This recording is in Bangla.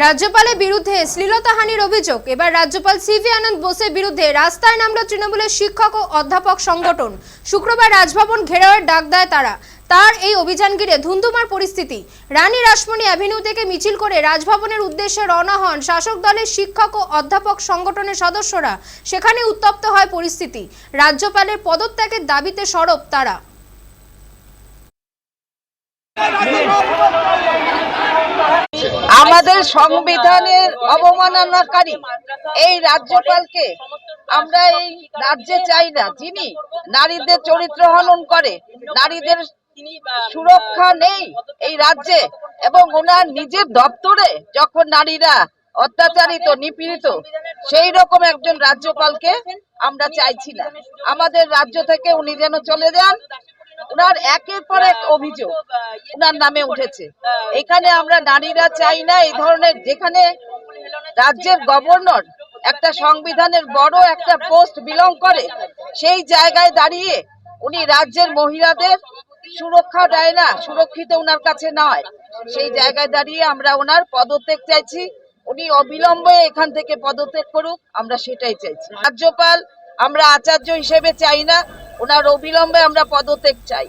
রাজ্যপালের বিরুদ্ধে শ্লীলতাহানির অভিযোগ। এবার রাজ্যপাল সিভি আনন্দ বোসের বিরুদ্ধে রাস্তায় নামল তৃণমূলের শিক্ষক ও অধ্যাপক সংগঠন। শুক্রবার রাজভবন ঘেরাওয়ের ডাক দেয় তারা। তার এই অভিযান ঘিরে ধুন্ধুমার পরিস্থিতি। রানী রাসমণি অ্যাভিনিউ থেকে মিছিল করে রাজভবনের উদ্দেশ্যে রওনা হন শাসক দলের শিক্ষক ও অধ্যাপক সংগঠনের সদস্যরা। সেখানে উত্তপ্ত হয় পরিস্থিতি। রাজ্যপালের পদত্যাগের দাবিতে সরব তারা। আমাদের সংবিধানের অবমাননাকারী এই রাজ্যপালকে আমরা এই রাজ্যে চাই না। যিনি নারীদের চরিত্র হনন করে, নারীদের সুরক্ষা নেই এই রাজ্যে এবং ওনার নিজের দপ্তরে যখন নারীরা অত্যাচারিত, নিপীড়িত, সেই রকম একজন রাজ্যপালকে আমরা চাইছি না। আমাদের রাজ্য থেকে উনি যেন চলে যান ওনার একের পর এক অভিযোগ ওনার নামে উঠেছে। এখানে আমরা নারীরা চাই না, এই ধরনের যেখানে রাজ্যের গভর্নর একটা সংবিধানের বড় একটা পোস্ট বিলং করে, সেই জায়গায় দাঁড়িয়ে উনি রাজ্যের মহিলাদের সুরক্ষা দেয় না, সুরক্ষিত ওনার কাছে নয়। সেই জায়গায় দাঁড়িয়ে আমরা ওনার পদত্যাগ চাইছি, উনি অবিলম্বে এখান থেকে পদত্যাগ করুক, আমরা সেটাই চাইছি। রাজ্যপাল আমরা আচার্য হিসেবে চাই না ওনার অবিলম্বে আমরা পদত্যাগ চাই।